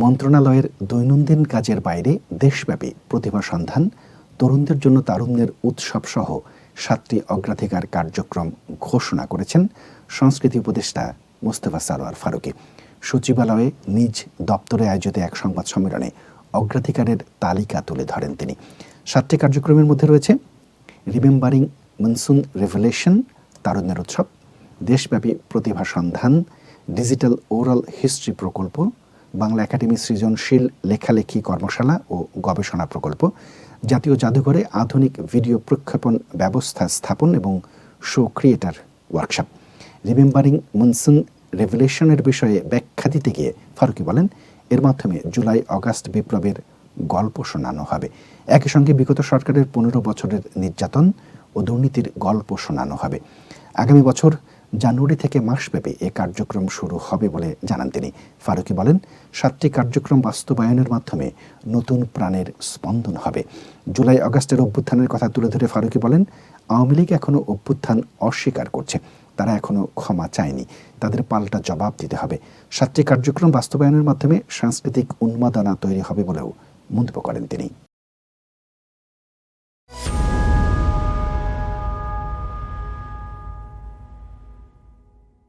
মন্ত্রণালয়ের দৈনন্দিন কাজের বাইরে দেশব্যাপী প্রতিভা সন্ধান, তরুণদের জন্য তারুণ্যের উৎসব সহ সাতটি অগ্রাধিকার কার্যক্রম ঘোষণা করেছেন সংস্কৃতি উপদেষ্টা মোস্তফা সারোয়ার ফারুকী। সচিবালয়ে নিজ দপ্তরে আয়োজিত এক সংবাদ সম্মেলনে অগ্রাধিকারের তালিকা তুলে ধরেন তিনি। সাতটি কার্যক্রমের মধ্যে রয়েছে রিমেম্বারিং মনসুন রেভুলেশন, তারুণ্যের উৎসব, দেশব্যাপী প্রতিভা সন্ধান, ডিজিটাল ওরাল হিস্ট্রি প্রকল্প বাংলা একাডেমি সৃজনশীল লেখালেখি কর্মশালা ও গবেষণা প্রকল্প, জাতীয় জাদুঘরে আধুনিক ভিডিও প্রক্ষেপণ ব্যবস্থা স্থাপন এবং show creator workshop. Remembering monsoon রেভুলেশনের বিষয়ে ব্যাখ্যা দিতে গিয়ে ফারুকি বলেন, এর মাধ্যমে জুলাই অগাস্ট বিপ্লবের গল্প শোনানো হবে। একই সঙ্গে বিগত সরকারের পনেরো বছরের নির্যাতন ও দুর্নীতির গল্প শোনানো হবে। আগামী বছর জানুয়ারি থেকে মাসব্যাপী এ কার্যক্রম শুরু হবে বলে জানান তিনি। ফারুকি বলেন, সাতটি কার্যক্রম বাস্তবায়নের মাধ্যমে নতুন প্রাণের স্পন্দন হবে। জুলাই আগস্টের অভ্যুত্থানের কথা তুলে ধরে ফারুকি বলেন, আওয়ামী লীগ এখনও অভ্যুত্থান অস্বীকার করছে। তারা এখনও ক্ষমা চায়নি। তাদের পাল্টা জবাব দিতে হবে। সাতটি কার্যক্রম বাস্তবায়নের মাধ্যমে সাংস্কৃতিক উন্মাদনা তৈরি হবে বলেও মন্তব্য করেন তিনি।